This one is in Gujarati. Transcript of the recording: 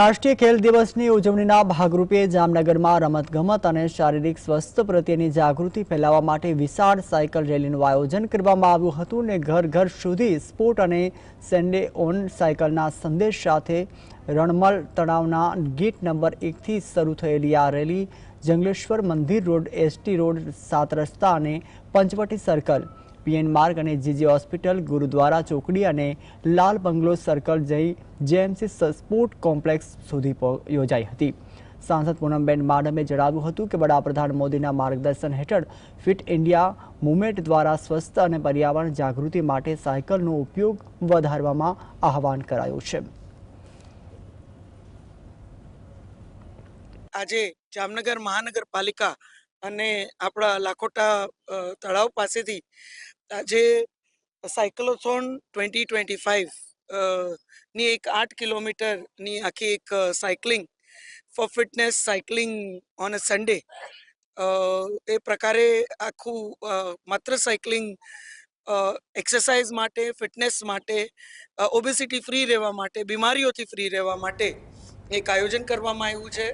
રાષ્ટ્રીય ખેલ દિવસની ઉજવણીના ભાગરૂપે જામનગરમાં રમતગમત અને શારીરિક સ્વસ્થ પ્રત્યેની જાગૃતિ ફેલાવવા માટે વિશાળ સાયકલ રેલીનું આયોજન કરવામાં આવ્યું હતું ને ઘર ઘર સુધી સ્પોર્ટ અને સેન્ડે ઓન સાયકલના સંદેશ સાથે રણમલ તળાવના ગેટ નંબર એકથી શરૂ થયેલી આ રેલી જંગલેશ્વર મંદિર રોડ, એસટી રોડ, સાત રસ્તા અને પંચવટી સર્કલ પીએન માર્ગ અને જીજી હોસ્પિટલ, ગુરુદ્વારા, ચોકડી અને લાલ બંગલો સર્કલ જઈ જેએમસી સ્પોર્ટ કોમ્પ્લેક્સ સુધી યોજાઈ હતી. સાંસદ પૂનમબેન માડમે જણાવ્યું હતું કે વડાપ્રધાન મોદીના માર્ગદર્શન હેઠળ ફિટ ઇન્ડિયા મુવમેન્ટ દ્વારા સ્વસ્થ અને પર્યાવરણ જાગૃતિ માટે સાયકલનો ઉપયોગ વધારવામાં આહવાન કરાયું છે. આજે જામનગર મહાનગરપાલિકા અને આપણા લાખોટા તળાવ પાસેથી આજે સાયકલોથોન ટ્વેન્ટી ટ્વેન્ટી ફાઇવની એક આઠ કિલોમીટરની આખી એક cycling, for fitness cycling on a Sunday એ પ્રકારે આખું માત્ર સાયકલિંગ એક્સરસાઇઝ માટે, ફિટનેસ માટે ઓબેસિટી ફ્રી રહેવા માટે, બીમારીઓથી ફ્રી રહેવા માટે એક આયોજન કરવામાં આવ્યું છે.